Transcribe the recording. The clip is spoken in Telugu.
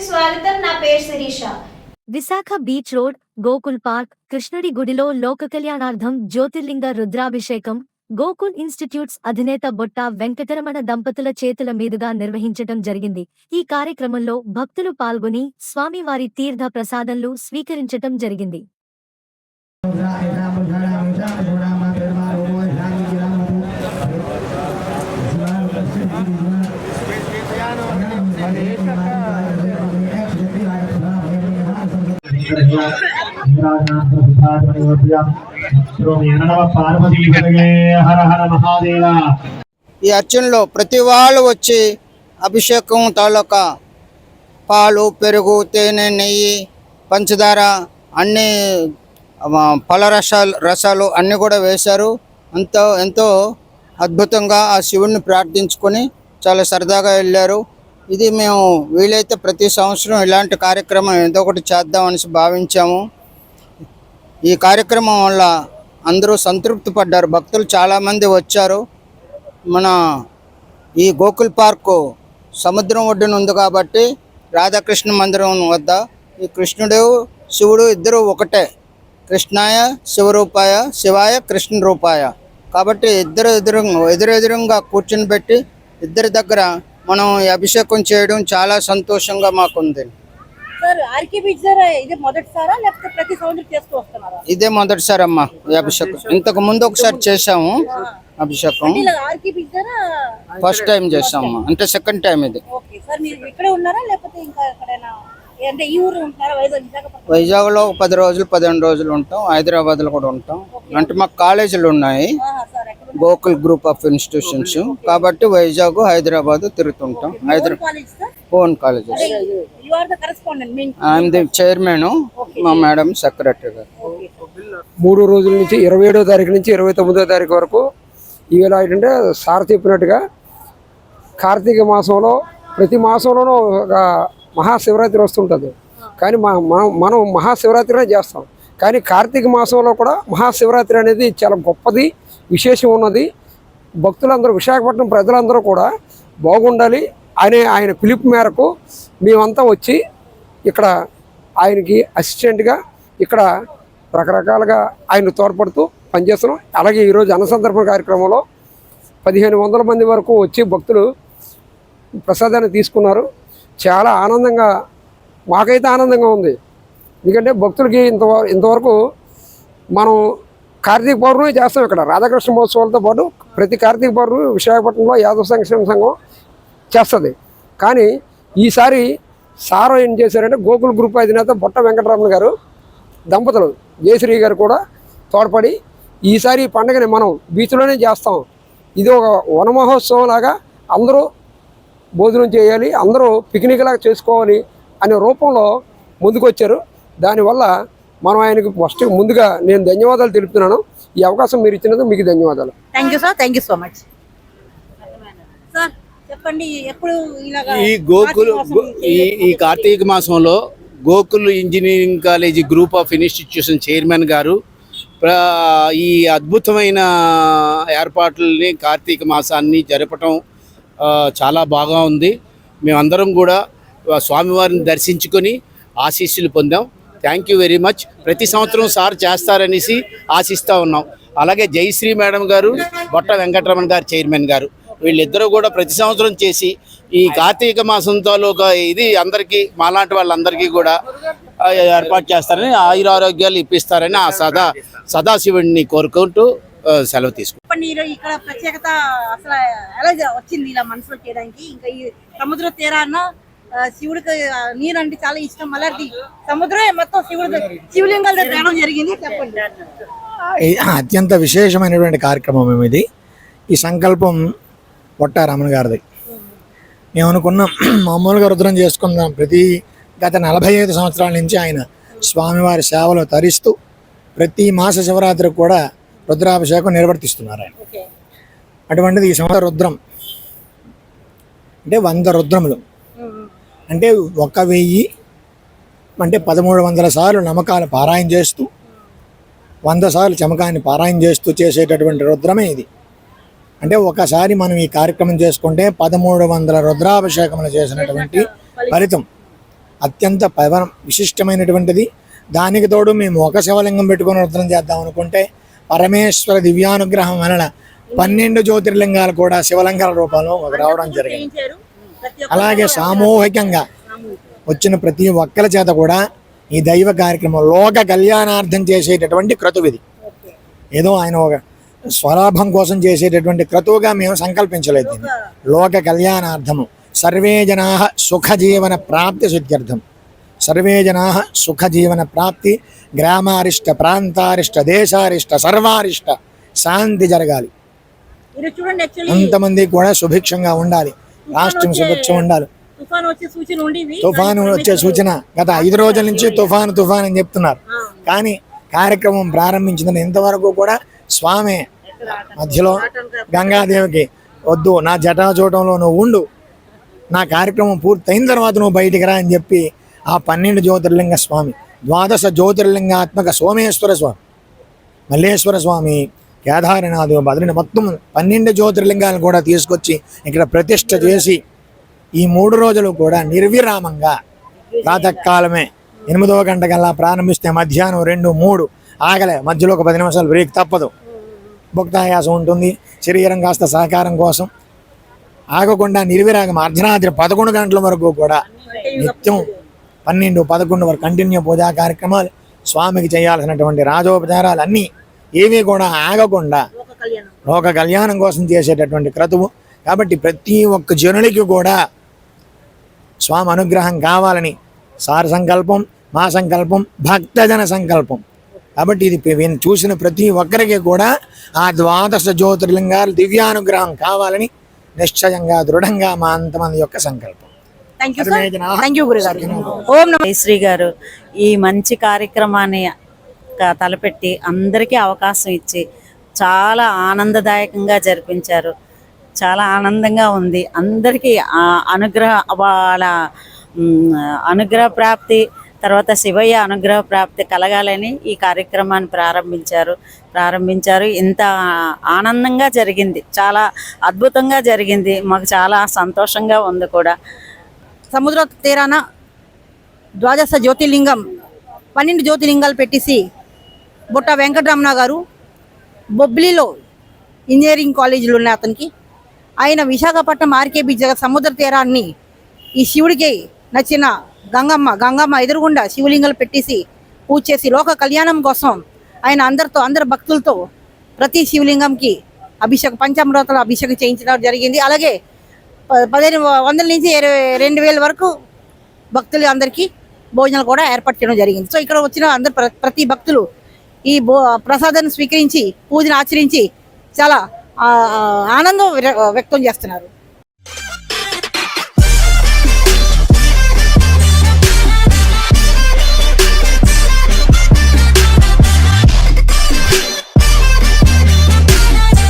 స్వాగతం. నా పేరు Sirisha. Visakha beach road Gokul park కృష్ణుడి గుడిలో లోక కళ్యాణార్థం జ్యోతిర్లింగ రుద్రాభిషేకం గోకుల్ ఇన్స్టిట్యూట్స్ అధినేత బొట్ట వెంకటరమణ దంపతుల చేతుల మీదుగా నిర్వహించటం జరిగింది. ఈ కార్యక్రమంలో భక్తులు పాల్గొని స్వామివారి తీర్థ ప్రసాదంలు స్వీకరించటం జరిగింది. ఈ అర్చనలో ప్రతి వాళ్ళు వచ్చి అభిషేకం తాలూకా పాలు పెరుగు తేనె నెయ్యి పంచదార అన్ని పల రసాలు రసాలు అన్నీ కూడా వేశారు. అంత ఎంతో అద్భుతంగా ఆ శివుణ్ణి ప్రార్థించుకొని చాలా సరదాగా వెళ్ళారు. ఇది మేము వీలైతే ప్రతి సంవత్సరం ఇలాంటి కార్యక్రమం ఏదో ఒకటి చేద్దామనేసి భావించాము. ఈ కార్యక్రమం వల్ల అందరూ సంతృప్తి పడ్డారు. భక్తులు చాలామంది వచ్చారు. మన ఈ గోకుల్ పార్కు సముద్రం ఒడ్డున ఉంది కాబట్టి రాధాకృష్ణ మందిరం వద్ద ఈ కృష్ణుడు శివుడు ఇద్దరు ఒకటే. కృష్ణాయ శివరూపాయ శివాయ కృష్ణ రూపాయ కాబట్టి ఇద్దరు ఎదురు ఎదురెదురుగా కూర్చుని పెట్టి ఇద్దరి దగ్గర మనం ఈ అభిషేకం చేయడం చాలా సంతోషంగా మాకుంది. ఇది మొదటిసారా అమ్మా అభిషేకం. ఇంతకు ముందు ఒకసారి చేసాము అభిషేకం. ఫస్ట్ టైం చేసాము అంటే సెకండ్ టైం ఇది. వైజాగ్ ఒక పది రోజులు పదిహేను రోజులు ఉంటాం. హైదరాబాద్లో కూడా ఉంటాం. అంటే మాకు కాలేజీలు ఉన్నాయి. గోకుల్ గ్రూప్ ఆఫ్ ఇన్స్టిట్యూషన్స్ కాబట్టి Vizag Hyderabad తిరుగుతుంటాం. Hyderabad own colleges you are the correspondent mean I'm the chairman మా మేడం సెక్రటరీ గారు. మూడు రోజుల నుంచి ఇరవై ఏడో తారీఖు నుంచి ఇరవై తొమ్మిదో తారీఖు వరకు ఈవేళ ఏంటంటే సార్ చెప్పినట్టుగా కార్తీక మాసంలో ప్రతి మాసంలోనూ ఒక మహాశివరాత్రి వస్తుంటుంది. కానీ మా మనం మనం మహాశివరాత్రినే చేస్తాం. కానీ కార్తీక మాసంలో కూడా మహాశివరాత్రి అనేది చాలా గొప్పది. విశేషం ఉన్నది. భక్తులందరూ విశాఖపట్నం ప్రజలందరూ కూడా బాగుండాలి అనే ఆయన పిలుపు మేరకు మేమంతా వచ్చి ఇక్కడ ఆయనకి అసిస్టెంట్గా ఇక్కడ రకరకాలుగా ఆయన తోడ్పడుతూ పనిచేస్తున్నాం. అలాగే ఈరోజు అన్నసందర్భ కార్యక్రమంలో పదిహేను వందల మంది వరకు వచ్చి భక్తులు ప్రసాదాన్ని తీసుకున్నారు. చాలా ఆనందంగా మాకైతే ఆనందంగా ఉంది. ఎందుకంటే భక్తులకి ఇంత ఇంతవరకు మనం కార్తీక పౌర్ణమి చేస్తాం ఇక్కడ. రాధాకృష్ణ మహోత్సవాలతో పాటు ప్రతి కార్తీక పౌర్ణమి విశాఖపట్నంలో యాదవ సంక్షేమ సంఘం చేస్తుంది. కానీ ఈసారి సారో ఏం చేశారంటే గోకుల్ గ్రూప్ అధినేత బొట్ట వెంకటరమణ గారు దంపతులు జయశ్రీ గారు కూడా తోడ్పడి ఈసారి ఈ పండుగని మనం బీచ్లోనే చేస్తాం. ఇది ఒక వన మహోత్సవం లాగా అందరూ భోజనం చేయాలి అందరూ పిక్నిక్ లాగా చేసుకోవాలి అనే రూపంలో ముందుకొచ్చారు. దానివల్ల మనం ఆయనకు ఫస్ట్ ముందుగా నేను ధన్యవాదాలు తెలుపుతున్నాను. ఈ అవకాశం మీరు ఇచ్చినందుకు మీకు ధన్యవాదాలు. Thank you sir thank you so much sir చెప్పండి ఎప్పుడు ఇలాగా ఈ గోకుల్ ఈ ఈ కార్తీక మాసంలో Gokul engineering college group of institution chairman గారు ఈ అద్భుతమైన ఏర్పాట్లని కార్తీక మాసాన్ని జరపటం చాలా బాగా ఉంది. మేమందరం కూడా స్వామివారిని దర్శించుకొని ఆశీస్సులు పొందాం. Thank you very much. ప్రతి సంవత్సరం సార్ చేస్తారనేసి ఆశిస్తూ ఉన్నాం. అలాగే జయశ్రీ మేడం గారు బొట్ట వెంకటరమణ గారు చైర్మన్ గారు. వీళ్ళిద్దరూ కూడా ప్రతి సంవత్సరం చేసి ఈ కార్తీక మాసం ఒక ఇది అందరికీ మాలాంటి వాళ్ళందరికీ కూడా ఏర్పాటు చేస్తారని ఆయుర ఆరోగ్యాలు ఇప్పిస్తారని ఆ సదా సదాశివుడిని కోరుకుంటూ సెలవు తీసుకుంటాం ఇక్కడ ప్రత్యేకత అసలు ఎలా వచ్చింది ఇలా మనసులో చేయడానికి? ఇంకా ఈ సముద్ర తీరాన శివుడికి నీరు అంటే చాలా ఇష్టం. అలాంటి సముద్రమే మొత్తం శివుడి శివలింగాల దగ్గర తేవడం జరిగింది. చెప్పండి. అత్యంత విశేషమైనటువంటి కార్యక్రమం మేము ఇది ఈ సంకల్పం రమణ గారిది. మేము అనుకున్నాం మామూలుగా రుద్రం చేసుకుందాం. ప్రతి గత నలభై ఐదు సంవత్సరాల నుంచి ఆయన స్వామివారి సేవలు తరిస్తూ ప్రతి మాస శివరాత్రికి కూడా రుద్రాభిషేకం నిర్వర్తిస్తున్నారు ఆయన. అటువంటిది ఈ సంవత్సరం రుద్రం. అంటే వంద రుద్రములు. అంటే ఒక వెయ్యి అంటే పదమూడు వందల సార్లు నమ్మకాలు పారాయణ చేస్తూ వంద సార్లు చమకాన్ని పారాయణ చేస్తూ చేసేటటువంటి రుద్రమే ఇది. అంటే ఒకసారి మనం ఈ కార్యక్రమం చేసుకుంటే పదమూడు వందల రుద్రాభిషేకములు చేసినటువంటి ఫలితం అత్యంత పవన విశిష్టమైనటువంటిది. దానికి తోడు మేము ఒక శివలింగం పెట్టుకొని వృద్ధం చేద్దాం అనుకుంటే పరమేశ్వర దివ్యానుగ్రహం వలన పన్నెండు జ్యోతిర్లింగాలు కూడా శివలింగాల రూపంలో రావడం జరిగింది. అలాగే సామూహికంగా వచ్చిన ప్రతి ఒక్కరి చేత కూడా ఈ దైవ కార్యక్రమం లోక కళ్యాణార్థం చేసేటటువంటి క్రతువు ఇది. ఏదో ఆయన ఒక స్వలాభం కోసం చేసేటటువంటి క్రతువుగా మేము సంకల్పించలేదు దీన్ని. లోక కళ్యాణార్థము. సర్వే జనా సుఖజీవన ప్రాప్తి సిద్ధ్యర్థం. సర్వే జనా సుఖజీవన ప్రాప్తి గ్రామారిష్ట ప్రాంతారిష్ట దేశారిష్ట సర్వారిష్ట శాంతి జరగాలి. అంతమంది కూడా సుభిక్షంగా ఉండాలి. రాష్ట్రం సుభిక్షం ఉండాలి. తుఫాన్ వచ్చే సూచన గత ఐదు రోజుల నుంచి తుఫాను తుఫాన్ అని చెప్తున్నారు. కానీ కార్యక్రమం ప్రారంభించిన ఇంతవరకు కూడా స్వామి మధ్యలో గంగాదేవికి వద్దు నా జటాచూటంలో నువ్వు ఉండు. నా కార్యక్రమం పూర్తయిన తర్వాత నువ్వు బయటికి రా అని చెప్పి ఆ పన్నెండు జ్యోతిర్లింగ స్వామి ద్వాదశ జ్యోతిర్లింగాత్మక సోమేశ్వర స్వామి మల్లేశ్వర స్వామి కేదారనాథ్ బద్రిని మొత్తం పన్నెండు జ్యోతిర్లింగాలను కూడా తీసుకొచ్చి ఇక్కడ ప్రతిష్ట చేసి ఈ మూడు రోజులు కూడా నిర్విరామంగా ప్రాతకాలమే ఎనిమిదవ గంట కల్లా ప్రారంభిస్తే మధ్యాహ్నం రెండు మూడు ఆగలే. మధ్యలో ఒక పది నిమిషాలు బ్రేక్ తప్పదు. భుక్తాయాసం ఉంటుంది. శరీరం కాస్త సహకారం కోసం. ఆగకుండా నిర్విరాగం అర్ధరాత్రి పదకొండు గంటల వరకు కూడా నిత్యం పన్నెండు పదకొండు వరకు కంటిన్యూ పూజా కార్యక్రమాలు స్వామికి చేయాల్సినటువంటి రాజోపచారాలు అన్నీ ఏమీ కూడా ఆగకుండా లోక కళ్యాణం. కోసం చేసేటటువంటి క్రతువు. కాబట్టి ప్రతి ఒక్క జనుడికి కూడా స్వామి అనుగ్రహం కావాలని సార్ సంకల్పం మా సంకల్పం భక్తజన సంకల్పం. కాబట్టి ఇది చూసిన ప్రతి ఒక్కరికి కూడా ఆ ద్వాదశ జ్యోతిర్లింగాలు దివ్యానుగ్రహం కావాలని నిశ్చయంగా దృఢంగా మా అంతమంది యొక్క సంకల్పం. థ్యాంక్ యూ థ్యాంక్ యూ గురుగారు. ఓం నమః జయశ్రీ గారు. ఈ మంచి కార్యక్రమాన్ని తలపెట్టి అందరికీ అవకాశం ఇచ్చి చాలా ఆనందదాయకంగా జరిపించారు. చాలా ఆనందంగా ఉంది. అందరికీ ఆ అనుగ్రహ వాళ్ళ అనుగ్రహ ప్రాప్తి తర్వాత శివయ్య అనుగ్రహ ప్రాప్తి కలగాలని ఈ కార్యక్రమాన్ని ప్రారంభించారు. ప్రారంభించారు. ఇంత ఆనందంగా జరిగింది. చాలా అద్భుతంగా జరిగింది. మాకు చాలా సంతోషంగా ఉంది కూడా. సముద్ర తీరాన ద్వాదశ జ్యోతిర్లింగం పన్నెండు జ్యోతిర్లింగాలు పెట్టేసి బుట్ట వెంకటరమణ గారు బొబ్లీలో ఇంజనీరింగ్ కాలేజీలు ఉన్నాయి అతనికి. ఆయన విశాఖపట్నం ఆర్కేబీ జగ సముద్ర తీరాన్ని ఈ శివుడికి నచ్చిన గంగమ్మ గంగమ్మ ఎదురుగుండా శివలింగాలు పెట్టేసి పూజ చేసి లోక కళ్యాణం కోసం ఆయన అందరితో అందరి భక్తులతో ప్రతి శివలింగంకి అభిషేకం పంచామృతాల అభిషేకం చేయించడం జరిగింది. అలాగే పదిహేను వందల నుంచి ఇరవై రెండు వేల వరకు భక్తులు అందరికీ భోజనాలు కూడా ఏర్పాటు చేయడం జరిగింది. సో ఇక్కడ వచ్చిన అందరు ప్రతి భక్తులు ఈ ప్రసాదాన్ని స్వీకరించి పూజను ఆచరించి చాలా ఆ, ఆనందం వ్యక్తం చేస్తున్నారు.